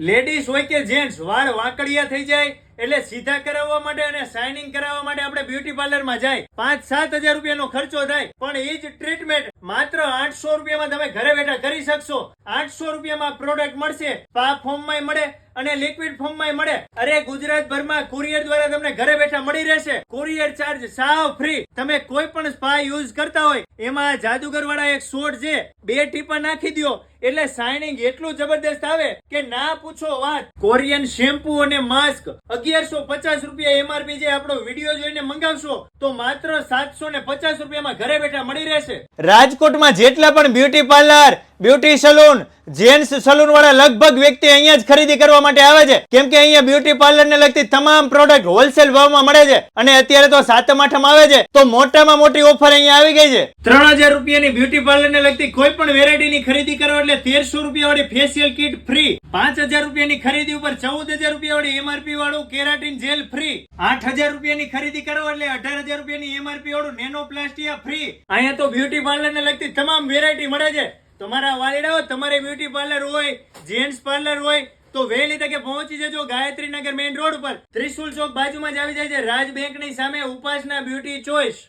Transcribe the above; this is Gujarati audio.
લેડીઝ હોય કે જેન્ટ્સ વાળ વાંકડિયા થઈ જાય, એટલે સીધા કરાવવા માટે અને શાઇનિંગ કરાવવા માટે આપણે બ્યુટી પાર્લરમાં જાય. પાંચ સાત હજાર રૂપિયાનો ખર્ચો થાય, પણ એ જ ટ્રીટમેન્ટ માત્ર આઠસો રૂપિયામાં તમે ઘરે બેઠા કરી શકશો. આઠસો રૂપિયામાં પ્રોડક્ટ મળશે, પા ફોર્મમાં મળે અને લિક્વિડ ફોર્મમાં મળે. અરે ગુજરાતભરમાં કુરિયર દ્વારા તમને ઘરે બેઠા મળી રહેશે. કુરિયર ચાર્જ સાવ ફ્રી તમે કોઈ પણ સ્પા યુઝ કરતા હોય, એમાં જાદુગર વાળા એક સોટ છે, બે ટીપા નાખી દ્યો. એટલે શાઇનિંગ એટલું જબરદસ્ત આવે કે ના પૂછો વાત. કોરિયન શેમ્પુ અને માસ્ક અગિયારસો પચાસ રૂપિયા એમઆરપી જે આપણો વીડિયો જોઈને મંગાવશો, તો માત્ર સાતસો ને પચાસ રૂપિયામાં ઘરે બેઠા મળી રહેશે. રાજકોટમાં જેટલા પણ beauty parlour beauty salon, gents salon વાળા લગભગ વ્યક્તિ અહીંયા જ ખરીદી કરવા માટે આવે છે. કેમ કે અહીંયા બ્યુટી પાર્લર ને લગતી તમામ પ્રોડક્ટ હોલસેલ ભાવમાં મળે છે અને અત્યારે તો સાતમ, આઠમ આવે છે. તો મોટામાં મોટી ઓફર અહીંયા આવી ગઈ છે. ત્રણ હજાર રૂપિયાની બ્યુટી પાર્લર ને લગતી કોઈ પણ વેરાયટીની ખરીદી કરો એટલે તેરસો રૂપિયા વાળી ફેશિયલ કીટ ફ્રી પાંચ હજાર રૂપિયાની ખરીદી ઉપર ચૌદ હજાર રૂપિયા વાળી એમઆરપી વાળું કેરાટીન જેલ ફ્રી આઠ હજાર રૂપિયાની ખરીદી કરો એટલે અઢાર હજાર રૂપિયાની એમઆરપી વાળું નેનો પ્લાસ્ટિયા ફ્રી અહીંયા તો બ્યુટી પાર્લર ને લગતી તમામ વેરાયટી મળે છે. તમારા વાલીડાઓ, તમારે બ્યુટી પાર્લર હોય, જેન્ટ્સ પાર્લર હોય, તો વહેલી તકે પહોંચી જજો ગાયત્રી નગર મેઇન રોડ ઉપર. ત્રિશુલ ચોક બાજુમાં જ આવી જાય છે રાજ બેંકની સામે ઉપાસના બ્યુટી ચોઈસ.